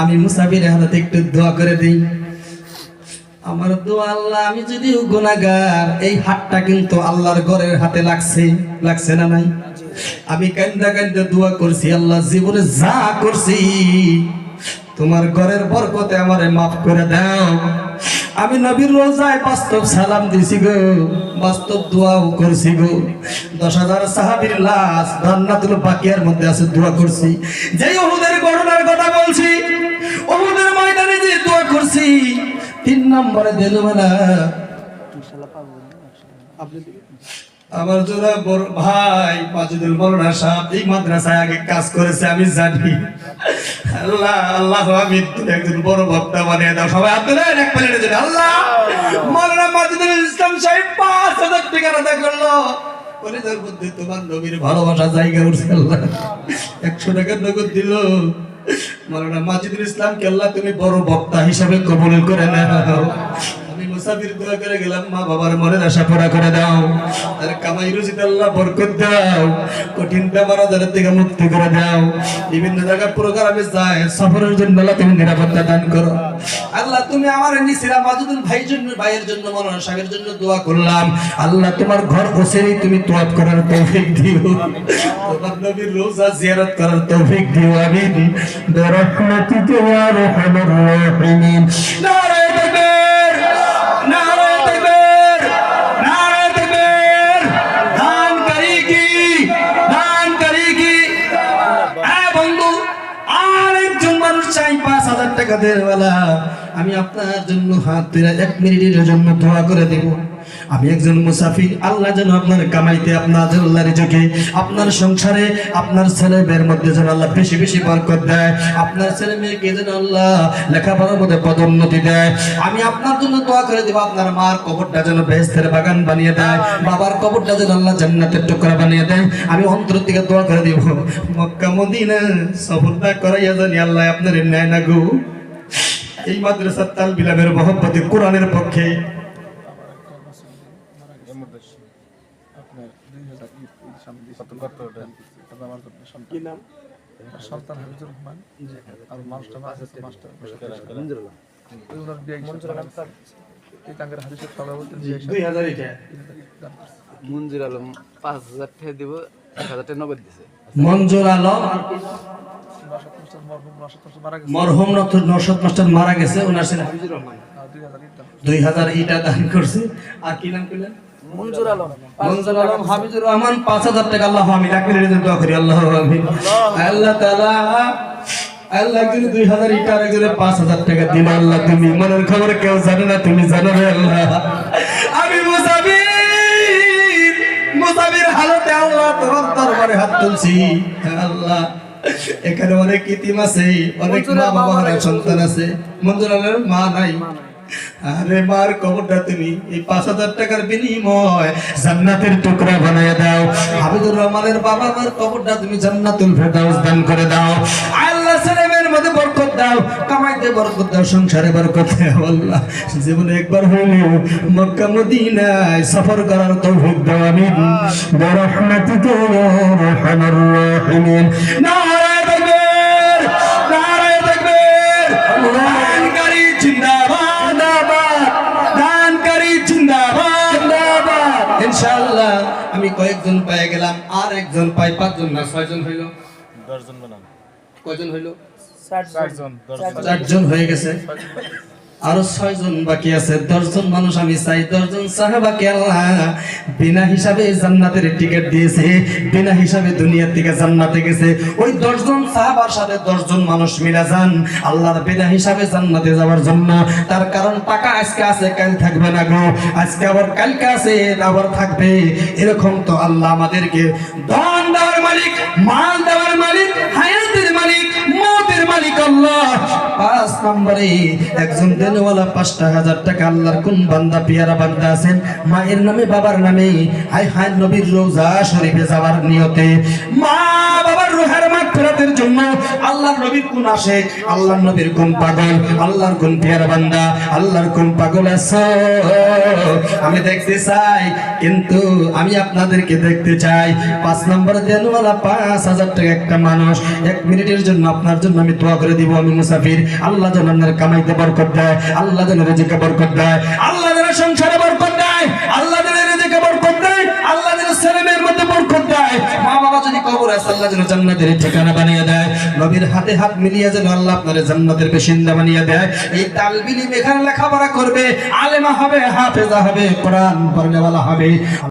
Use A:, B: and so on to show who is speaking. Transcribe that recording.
A: আমি মুসাফির হালতে একটু দোয়া করে দিই। আমার দোয়া আল্লাহ আমি যদিও গুনাহগার এই হাতটা কিন্তু আল্লাহর ঘরের হাতে লাগছে লাগছে না নাই? আমি কান্দা কান্দা দোয়া করছি আল্লাহ জীবনে যা করছি তোমার ঘরের বরকতে আমারে মাফ করে দাও। আমি নবীর রোজায় বাস্তব সালাম দিছি গো, বাস্তব দোয়াও করছি গো। দশ হাজার সাহাবির লাশ জান্নাতুল বাকিয়ার মধ্যে আছে, দোয়া করছি। যেই ওহুদের ঘটনার কথা বলছি ওহুদের ময়দানে যে দোয়া করছি, তিন নম্বরে দেলবেলা আমার জোড়া বড় ভাই মাজুদুল মৌলানা সাহেব এই মাদ্রাসায় আগে কাজ করেছে, আমি জানি। আল্লাহ আল্লাহ আমি একজন বড় ভক্তা বানিয়ে দাও। সবাই তুলেন এক প্লেটের জন্য আল্লাহ, মৌলানা মাজুদুল ইসলাম সাহেব পাঁচ হাজার টাকা আদা করল। কলেজের মধ্যে তোমার নবীর ভালোবাসা জায়গা উঠছে, আল্লাহ। একশো টাকা নগদ দিল। মৌলানা মাজিদুল ইসলাম কেল্লা তুমি বড় বক্তা হিসাবে কবুল করে নাও। আমি মুসাফির দোয়া করে গেলাম, মা বাবার আশা পড়া করে দাও। তার কামাই আল্লাহ বরকত দাও। কঠিন বেমার আজারের থেকে মুক্তি করে দাও। বিভিন্ন জায়গায় সফরের জন্য তুমি নিরাপত্তা দান করো। আল্লাহ, তুমি আমার মাজুদুল ভাই জন্য, ভাইয়ের জন্য মনোর জন্য দোয়া করলাম। আল্লাহ, তোমার ঘর ওসেরেই তুমি তোয়াব করার তৌফিক দিও। তোমার নবীর রোজা জিয়ারত করার তৌফিক দিও, আমিন। বিরহমাতিকা ওয়া রাহিমিন আমি আপনার জন্য হাত ধরে এক মিনিটের জন্য দোয়া করে দেব। আমি একজন মুসাফির, আল্লাহ যেন আপনার কামাইতে, আপনার আল্লাহর চোখে আপনার সংসারে, আপনার ছেলে মেয়ের মধ্যে যেন আল্লাহ বেশি বেশি বরকত দেয়। আপনার ছেলে মেয়েকে যেন আল্লাহ লেখাপড়ার মধ্যে পদোন্নতি দেয়। আমি আপনার জন্য দোয়া করে দেব, আপনার মার কবরটা যেন বেহেস্তের বাগান বানিয়ে দেয়, বাবার কবরটা যেন আল্লাহ জান্নাতের টুকরা বানিয়ে দেয়। আমি অন্তর থেকে দোয়া করে দেব, মক্কা মদিনা সফরটা করাইয়া জানি আল্লাহ আপনার ন্যায় না গো। এই মাদ্রাসার তাল বিলামের মহব্বতে কোরআনের পক্ষে।
B: সন্তান হাবিজুর রহমান। আর মানুষটা মাস্টার ওনার বিয়ে এই টাঙ্গের হাদিসের সভাপতি
A: দুই হাজার এটা।
C: মঞ্জুর আলম পাঁচ হাজার টাকা দিব এক হাজার টাকা নগদ দিছে।
A: মঞ্জুর আলম
B: মরহুম মারা গেছে।
A: নসদ মাস্টার মারা গেছে ওনার ছেলে।
B: দুই হাজার ইট। দান
A: দান করছে। আর কি নাম করলেন
B: মঞ্জুর আলম।
A: মঞ্জুর আলম হাফিজুর রহমান পাঁচ হাজার টাকা আল্লাহ আমি রাখলে দোয়া করি আল্লাহ আল্লাহ তাআলা আল্লাহ একজনে দুই হাজার ইটা আর একজনে পাঁচ হাজার টাকা দিল আল্লাহ তুমি মনের খবর কেউ জানে না তুমি জানো রে আল্লাহ। আমি মুসাফির মুসাফির হালতে আল্লাহ তোমার দরবারে হাত তুলছি। আল্লাহ। এখানে অনেক ইতিম আছে অনেক মা বাবা সন্তান আছে। মঞ্জুর আলের মা নাই। আরে মার কবরটা তুমি এই পাঁচ হাজার টাকার বিনিময় জান্নাতের টুকরা বানায় দাও। হাবিবুর রহমানের বাবা মার কবরটা তুমি জান্নাতুল ফেরদাউস দান করে দাও। আল্লাহ দাও কামাইতে বরকত দাও সংসারে বরকত দাও আল্লাহ। জীবনে একবার হইলেও মক্কা মদিনায় সফর করার তৌফিক দাও আমিন। বিরহমাতিকা ইয়া আরহামার রাহিমিন। নারায়ে তাকবীর নারায়ে তাকবীর। দানকারী জিন্দাবাদ দানকারী জিন্দাবাদ জিন্দাবাদ। ইনশাআল্লাহ আমি কয়েকজন পেয়ে গেলাম আর একজন পাই পাঁচজন না ছয়জন হইল?
D: দশজন বানান
A: কয়জন হইল?
D: চারজন।
A: চারজন হয়ে গেছে। আরও ছয়জন বাকি আছে। দশজন মানুষ আমি চাই। দশজন সাহাবাকে আল্লাহ বিনা হিসাবে জান্নাতের টিকিট দিয়েছে। বিনা হিসাবে দুনিয়ার থেকে জান্নাতে গেছে। ওই দশজন সাহাবার সাথে দশজন মানুষ মিলা যান। আল্লাহর বিনা হিসাবে জান্নাতে যাওয়ার জন্য। তার কারণ টাকা আজকে আছে কাল থাকবে না গো। আজকে আবার কালকে আছে আবার থাকবে। এরকম তো আল্লাহ আমাদেরকে ধন দেওয়ার মালিক মাল দেওয়ার মালিক মতের মালিক আল্লাহ। পাঁচ নম্বরে একজন দেনওয়ালা পাঁচটা হাজার টাকা আল্লাহর কোন বান্দা, পিয়ারা বান্দা আছেন? মায়ের নামে, বাবার নামে। হাই হাই নবীর রোজা শরীফে যাওয়ার নিয়তে। মা বাবার রোহার রুহের মাগফিরাতের জন্য আল্লাহর নবীর কোন আসে, আল্লাহর নবীর কোন পাগল, আল্লাহর কোন পেয়ার বান্দা, আল্লাহর কোন পাগল আছে। আমি দেখতে চাই, কিন্তু আমি আপনাদেরকে দেখতে চাই। পাঁচ নম্বর দেনওয়ালা পাঁচ হাজার টাকা একটা মানুষ, এক মিনিটের জন্য আপনার জন্য আমি দোয়া করে দিব, আমি মুসাফির। আল্লাহ যেন আপনার কামাইতে বরকত দেয়, আল্লাহ যেন রেজেকে বরকত দেয়, আল্লাহ যেন সংসারে বরকত দেয়, আল্লাহ যেন রেজেকে বরকত দেয়, আল্লাহ যেন ছেলে মেয়ের মধ্যে বরকত দেয়। মা বাবা যদি কবর আছে, আল্লাহ যেন জান্নাতের ঠিকানা বানিয়ে দেয়। নবীর হাতে হাত মিলিয়ে যেন আল্লাহ আপনার জান্নাতের পেশিন্দা বানিয়ে দেয়। এই তালবিলি এখানে লেখাপড়া করবে, আলেমা হবে, হাফেজা হবে, কোরআন পড়নেওয়ালা হবে।